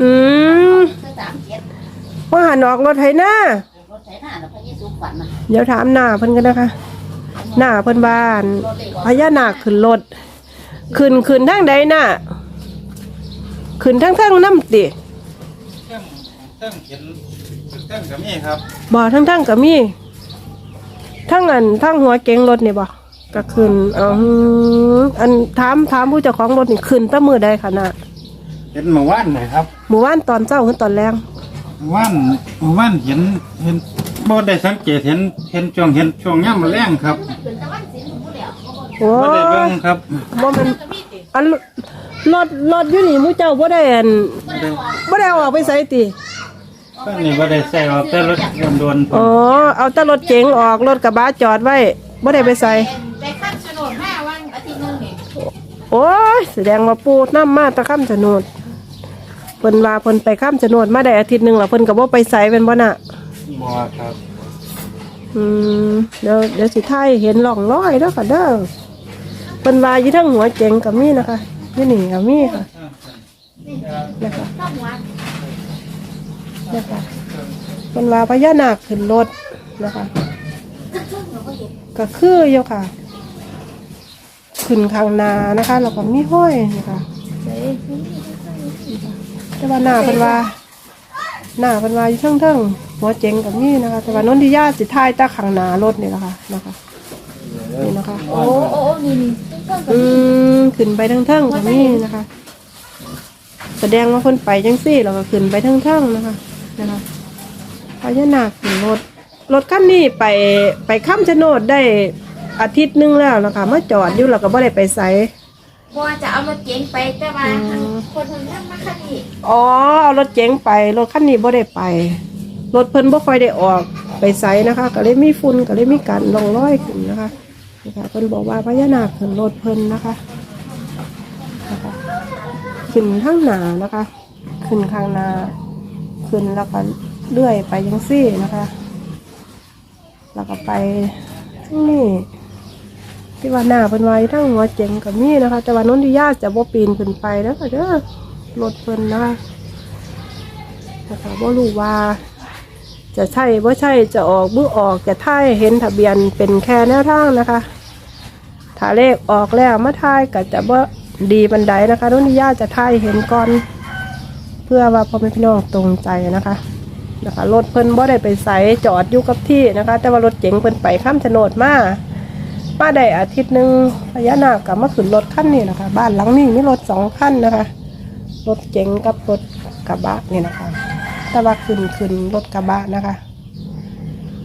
อืมซื้อสามเจ็ดว่าหันออกรถไถหน้ารถไถนาแล้วพระเยซูฝันนะเดี๋ยวถามหน้าเพิ่นกันนะคะ หน้าเพิ่นบ้านรถเลยพญานาคขึ้นรถขึ้นขึ้นทางใดน่ะขึ้นทางทางน้ำติเครื่องเครื่องเขียนเครื่องกับนี่ครับบ่ทางทางก็มีทางอันทางหัวเก๋งรถนี่บ่ก็ขึ้นอ๋อหืออันถามถามผู้เจ้าของรถนี่ขึ้นแตะมือใดคะน่ะ เห็นเมื่อวานเลยครับหมู่บ้านตอนเช้าหรือตอนแรงเมื่อวานเมื่อวานเห็นเห็นบ่ได้สังเกตเห็นเห็นช่วงเห็นช่วงย่ำแรงครับขึ้นตะวันสินผู้เดียวโอ้บ่ได้เบิ่ยงครับบ่แมันอันรถรถอยู่นี่หมู่เจ้าบ่ได้อันบ่ได้เอาออกไปใส่ติเพิ่นนี่บ่ได้ใส่ออกแต่รถโดนๆอ๋อเอาแต่รถเก๋งออกรถกระบะจอดไว้บ่ได้ไปใส่ไปข้ามถนนมาวันอาทิตย์นึงนี่โอ้ยแสดงว่าปูน้ำมาตะข้ามโฉนด เพิ่นว่าเพิ่นไปข้ามโฉนดมาได้อาทิตย์หนึงแล้วเพิ่นก็บ่ไปใส่เป็นบ่น่ะบ่ครับอืมเดี๋ยวเดี๋ยวสิถ่ายเห็นร่องรอยเด้อค่ะเด้อเพิ่นว่าอยู่ทั้งหัวเจ๋งก็มีนะคะอยู่นี่ก็มีค่ะนะคะข้ามวัดนะคะเพิ่นว่าพญานาคขึ้นรถนะคะก็คืออยู่ค่ะ ขึ้นข้างหนานะคะแล้วก็มีห้อยนะคะ แต่ว่าหน้าเป็นว่าหน้าเป็นว่าอยู่เทั้งเทิงๆหัวเจ๋งกับนี่นะคะ แต่ว่านนทิยาสิท้ายตาข้างหนารถนี่แหละค่ะนะคะนี่นะคะ โอ้โอ้นี่นี่อืมขึ้นไปทั้งเทิงกับนี่นะคะ แสดงว่าคนไปจังซี่แล้วก็ขึ้นไปทั้งเทิงนะคะนะคะพญานาคขึ้นรถรถคันนี้ไปไปข้ามชะโนดได้อาทิตย์หนึงแล้วนะคะมาจอดอยู่แล้วก็บ่ได้ไปใส่ บัวจะเอารถเก๋งไปแต่ว่าคนคนนั่งมาคันนี้อ๋อเอารถเก๋งไปรถคันนี้บ่ได้ไป รถเพิ่นบ่ค่อยได้ออกไปไสนะคะ ก็เลยมีฝุ่นก็เลยมีการลองร้อยขึ้นนะคะนะคะเพิ่นบอกว่าพญานาคขึ้นรถเพิ่นนะคะนะคะขึ้นข้างหน้านะคะ ขึ้นข้างหน้าขึ้นแล้วก็เลื่อยไปยังซี่นะคะ แล้วก็ไปทั้งนี้ ที่ว่าหน้าเพิ่นไว้ทั้งหัวเจ๋งกับมีนะคะ แต่ว่านนทิยาจะบ่ปีนขึ้นไปแล้วค่ะเด้อรถเพิ่นนะคะนะคะบ่รู้ว่า จะใช่บ่ใช่จะออกบ่ออกจะท่ายเห็นทะเบียนเป็นแค่แนวทางนะคะ ถ้าเลขออกแล้วมาทายก็จะบ่ดีบันไดนะคะนนทิยาจะทายเห็นก่อน เพื่อว่าพ่อแม่พี่น้องตรงใจนะคะนะคะรถเพิ่นบ่ได้ไปใส่จอดอยู่กับที่นะคะ แต่ว่ารถเก๋งเพิ่นไปข้ามโฉนดมา มาได้อาทิตย์หนึ่งพญานาคกับมาขึ้นรถคันนี้นะคะ บ้านหลังนี้มีรถสองคันนะคะ รถเก๋งกับรถกระบะนี่นะคะต่ว่าขึ้นขึ้นรถกระบะนะคะ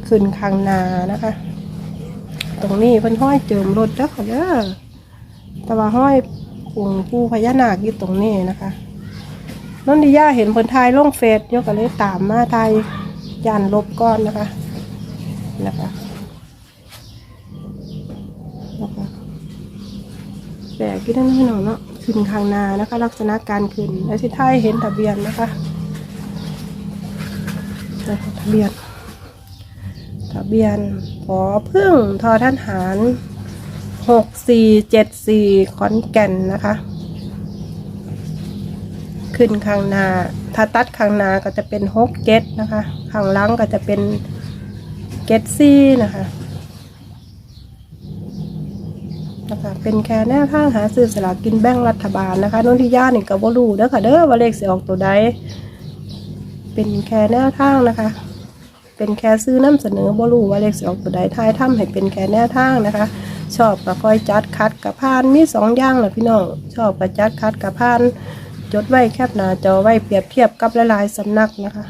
ขึ้นข้างนานะคะ ตรงนี้เพิ่นห้อยเจิมรถเด้อค่ะเด้อแต่ว่าห้อยองค์ผู้พญานาคอยู่ตรงนี้นะคะนนทิยาเห็นเพิ่นทายลงเฟซยกก็เลยตามมาทายยานลบก้อนนะคะนะคะ แปลกที่นั่นพี่น้องเนาะขึ้นข้างนานะคะ ลักษณะการขึ้นและที่ท้ายเห็นทะเบียนนะคะทะเบียนทะเบียนพอพึ่งทอท่านหารหกสี่เจ็ดสี่ขอนแก่นนะคะ ขึ้นข้างนาถ้าตัดข้างนาก็จะเป็นหกเจ็ดนะคะข้างล่างก็จะเป็นเจ็ดซี่นะคะ นะคะเป็นแค่แนวทางหาซื้อสลากกินแบ่งรัฐบาลนะคะนนทิยาเนี่ยก็บ่รู้เด้อค่ะเด้อว่าเลขสิออกตัวใดเป็นแค่แนวทางนะคะ เป็นแค่ซื้อน้ำเสนอบ่รู้ว่าเลขสิออกตัวใดท้ายถ้ำให้เป็นแค่แนวทางนะคะ ชอบก็ค่อยจัดคัดกับพานมีสองอย่างแหละพี่น้องชอบก็จัดคัดกับพาน จดไว้แคบหน้าจอไว้เปรียบเทียบกับหลายๆสำนักนะคะ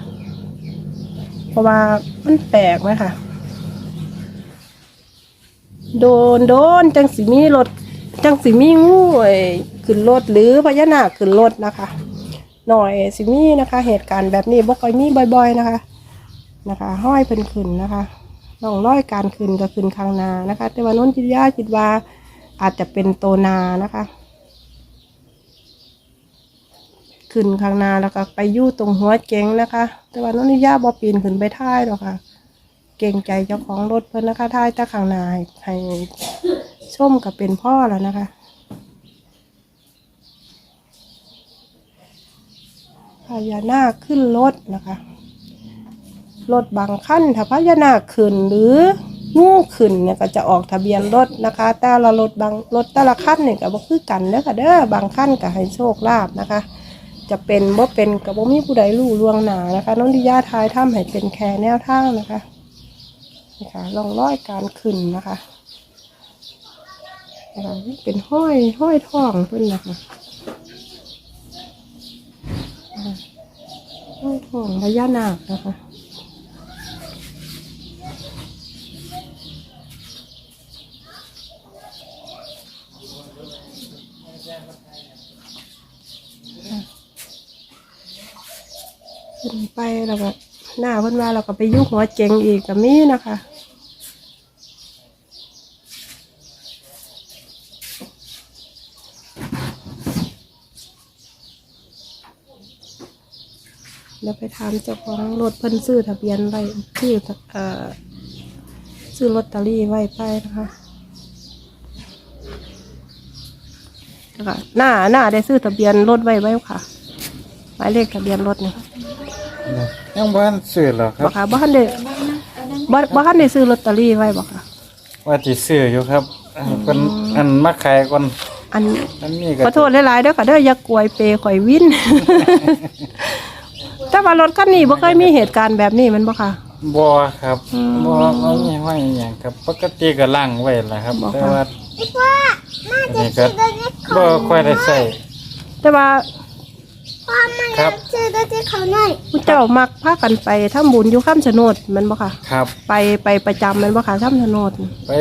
เพราะว่ามันแปลกไหมคะ โดนโดนจังสีมีรถจังสีมีงูไอ้ขึ้นรถหรือพญานาคขึ้นรถนะคะ หน่อยสิมีนะคะ เหตุการณ์แบบนี้บ่ค่อยมีบ่อย ๆนะคะ นะคะห้อยเป็นขึ้นนะคะลองร้อยการขึ้นก็ขึ้นข้างนานะคะ แต่ว่านนทิตยาคิดว่าอาจจะเป็นโตนานะคะ ขึ้นข้างนาแล้วก็ไปยู่ตรงหัวเก๋งนะคะ แต่ว่านนทิตยาบอปีนขึ้นไปท้ายหรอกค่ะ เก่งใจเจ้าของรถเพิ่นนะคะท้ายตาข้างน้าให้ให้ชมกับเป็นพ่อแล้วนะคะพญานาคขึ้นรถนะคะรถบางขั้นถ้าพญานาคขึ้นหรืองูขึ้นเนี่ยก็จะออกทะเบียนรถนะคะ แต่ละรถบางรถแต่ละขั้นเนี่ยก็บ่คือกันเด้อค่ะเด้อบางขั้นก็ให้โชคลาภนะคะ จะเป็นบ่เป็นกับบ่มีผู้ใดรู้ล่วงหนานะคะน้องดิยาทายถ้ำให้เป็นแค่แนวทางนะคะ นี่ค่ะลองร้อยการขึ้นนะคะนะคะนี่เป็นห้อยห้อยทองเพิ่นนนะคะห้อยทองพญานาคนะคะขึ้นไปแล้วก็ หน้าเพิ่นว่าเราก็ไปยุหัวเจงอีกกับมีนะคะเดี๋ยวไปถามเจ้าของรถเพิ่นซื้อทะเบียนไว้ซื้อเอ่อซื้อลอตเตอรี่ไว้ไปนะคะหน้าหน้าได้ซื้อทะเบียนรถไว้ไว้ค่ะ หมายเลขทะเบียนรถนี่ ยังบ้านซื้อหรอครับ่บค่ะบ่ทันได้บ่บ่ทันได้ซื้อลอตเตอรี่ไว้บ่ค่ะ ว่าที่ซื้ออยู่ครับอันเป็นอันมาขายก่อนอันอันนี้ขก็อโทษหลายๆเด้อค่ะเด้ออย่ากวยเปข่อยวินแต่ว่ารถคันนี้บ่เคยมีเหตุการณ์แบบนี้แมันบ่ค่ะบ่ครับอืมบ่บ่มีห้อยอหย่างครับ ปกติก็ล้างไว้ล่ะครับบ่แต่ค่ะว่าอีกว่าน่าอันจะนี้ก็ซื้อได้ที่เขาบ่ค่อยได้ใช้แต่ว่า พ่อมันครับ ซื้อได้ที่เขาหน่อยผู้เจ้ามักพากันไปทำบุญอยู่ข้ามชะโนดแมันบ่ค่ะ ครับ ไปไปประจำแมันบ่ค่ะข้ามชะโนด ไป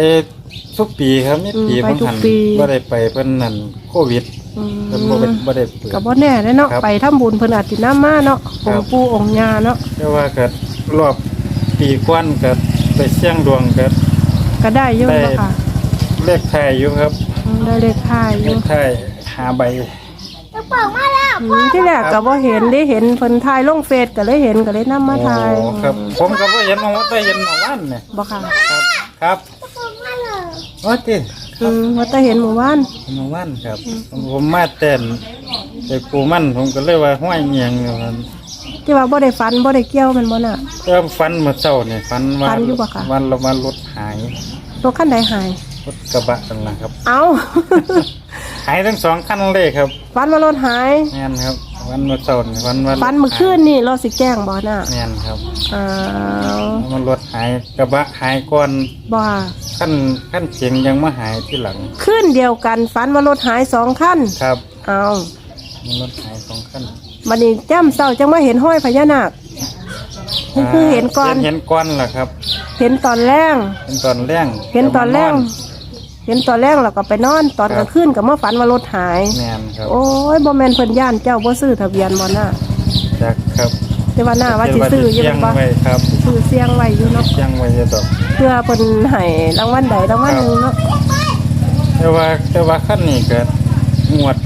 ทุกปีครับมีอืมปีไปบางทุกหันปี บ่ได้ไปเพิ่นนั่นโควิดอืมเพิ่นบ่ได้บ่ได้เปิดก็บ่แน่เด้อเนาะครับไปทำบุญเพิ่นอาจสินำมาเนาะครัองบ ค์ปู่องค์ย่าเนาะแต่ว่าก็รอบปีก่อนก็ไปเสี่ยงดวงก็ ก็ได้อยู่ได้ บ่ค่ะเลขไทายอยู่ครับอืมได้เลขท้ายอเลยู่ขไทายหาใบจะบอกมาแล้ว อืมที่แรกก็บ่เห็นได้เห็นเพิ่นถ่ายลงเฟซก็เลยเห็นก็เลยนำมาถ่ายโอ้ครับ ผมก็บ่เห็นว่าแต่เห็นเมื่อวานนี่บ่ค่ะครับครับจะบอกมาเลยว่าติอืมว่าแต่เห็นเมื่อวานเมื่อวานครับ ผมมาเต้นไปปูมันผมก็เลยว่าห้อยเงียงอยู่ครับที่ว่าบ่ได้ฝันบ่ได้เกี่ยวแมันบ่น่ะ เริ่มฟันเมื่อเช้านี่ฟันว่าฝันอยู่บ่คะ วันเรามารถหายรถคันใดหาย รถกระบะกันนะครับ เอ้า หายทั้งสองคันเลยครับฝันว่ารถหายแม่นครับ วันเมื่อเช้านี่วันวันฝันเมื่อคืนนี่เราสิแจ้งบ่น่ะแม่นครับอ้าวมันรถหายกระบะหายก่อนบ่ขั้นขั้นเสียงยังมาหายที่หลังคืนเดียวกันฝันว่ารถหายสองคันครับเอามันรถหายสองขั้นบัดนี้จ้ำเศร้าจังว่าเห็นห้อยพญานาคนี่คือเห็นก่อนเห็นก้อนล่ะครับ เห็นตอนแรงเห็นตอนแรงเห็นตอนแรง เห็นตอนแรงแล้วก็ไปนอนตอนกลางคืนก็มาฝันว่ารถหาย แม่นครับโอ้ยบ่แม่นเพิ่นย่านเจ้าบ่ซื้อทะเบียนบ่น่ะจักครับแต่ว่าหน้าว่าสิซื้ออยู่เสียงบ่ไว้ครับซื้อเสียงไว้อยู่เนาะเสียงไว้จะดอกเพื่อเพิ่นให้รางวัลใดรางวัลหนึงเนาะแต่ว่าแต่ว่าขั้นนี้ก็งวด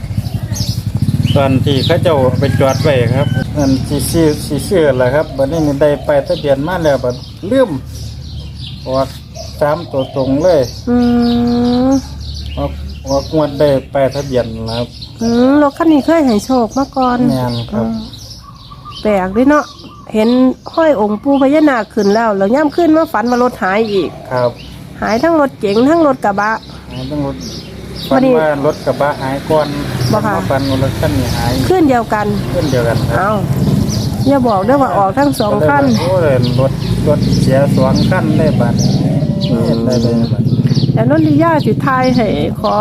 ตอนที่เขาเจ้าเอาไปจอดไว้ครับนั่นสีชื่อสีชื่อแหละครับบัดนี้นี่ได้ไปทะเบียนมาแล้วบัดลืมออก สามตัวตรงเลยอืมออกออกงวดได้ไปทะเบียนนะครับ อืมรถคันนี้เคยให้โชคมาก่อนแม่นครับ อืมแปลกเด้เนาะเห็นห้อยองค์ปู่พญานาคขึ้นแล้วแล้วย่ำขึ้นมาฝันว่ารถหายอีก ครับหายทั้งรถเก๋งทั้งรถกระบะหายต้องรถวัฟันนนี้ว่ารถกระบะหายก่อนบ่ค่ะมาฟันว่ารถขั้นนี้หายขึ้นเดียวกันเช่นเดียวกันครับเอาอย่าบอกเด้อว่าออกทั้งสองคันโอ้เลยรถรถเสียสองขั้นได้บัด เห็นได้เลยบัดแต่นนทิยาสิทายให้ขอ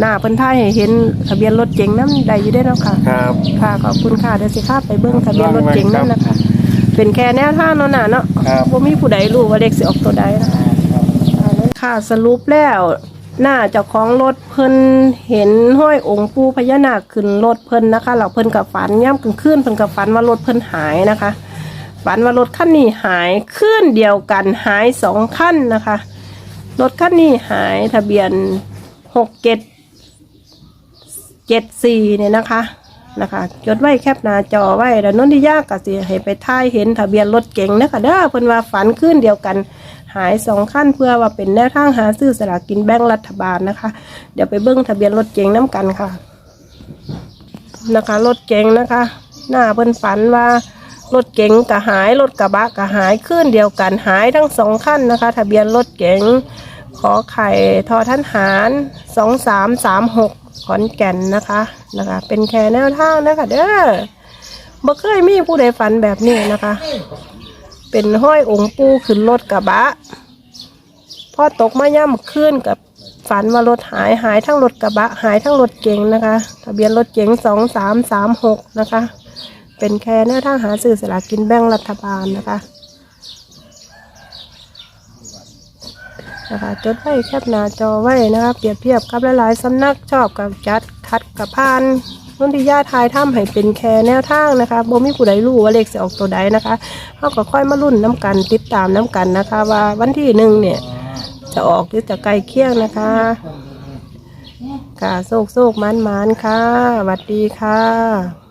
หน้าเพิ่นทายให้เห็นทะเบียนรถเก๋งนำได้อยู่ได้อเนาะค่ะ ครับค่ะขอบคุณค่ะเดี๋ยวสิข้าไปเบิ่งทะเบียนรถเก๋งนั่นนะคะ เป็นแค่แนวทางเนาะน่ะเนาะครับบ่มีผู้ใดรู้ว่าเลขสิออกตัวใดนะคะค่ะสรุปแล้วหน้าเจ้าของรถเพิ่นเห็นห้อยองค์ปู่พญานาคขึ้นรถเพิ่นนะคะแล้วเพิ่นกับฝันย่ำกลางคืนเพิ่นกับฝันว่ารถเพิ่นหายนะคะ ฝันว่ารถคันนี้หายคืนเดียวกันหายสองคันนะคะ รถคันนี้หายทะเบียนหกเจ็ดเจ็ดสี่เนี่ยนะคะนะคะจดไว้แคปหน้าจอไว้แล้วนนทิยากก็สิให้ไปท่ายเห็นทะเบียนรถเก๋งนะคะเด้อเพิ่นว่าฝันขึ้นเดียวกันหายสองขั้นเพื่อว่าเป็นแนวทางหาซื้อสลากกินแบ่งรัฐบาลนะคะ เดี๋ยวไปเบิ้งทะเบียนรถเก๋งน้ำกันค่ะ นะคะรถเก๋งนะคะ หน้าเพิ่นฝันว่า รถเก๋งก็หายรถกระบะก็หายขึ้นเดียวกันหายทั้งสองคันนะคะ ทะเบียนรถเก๋งขอไข่ทอท่านหารสองสามสามหกขอนแก่นนะคะนะคะ เป็นแค่แนวทางนะคะเด้อบ่เคยมีผู้ใดฝันแบบนี้นะคะ เป็นห้อยองค์ปูขึ้นรถกระบะพอตกมาย่ำขึ้นกับฝันว่ารถหายหายทั้งรถกระบะ หายทั้งรถเก๋งนะคะ ทะเบียนรถเก๋งสองสามสามหกนะคะ เป็นแค่แนวทางหาซื้อสลากกินแบ่งรัฐบาลนะคะนะคะจดไว้แคบหน้าจอไว้นะคะเปรียบเทียบกับหลายๆสำนักชอบกับจัดคัดกับพานนุ่นที่ญาทายถ้ำให้เป็นแค่แนวทางนะคะบ่มีผู้ใดรู้ว่าเลขจะออกตัวใดนะคะเขาก็ค่อยมารุ่นน้ำกันติดตามน้ำกันนะคะ ว่าวันที่หนึ่งเนี่ยจะออกหรือจะไกลเคียงนะคะค่ะโศกโศกมันมันค่ะสวัสดีค่ะ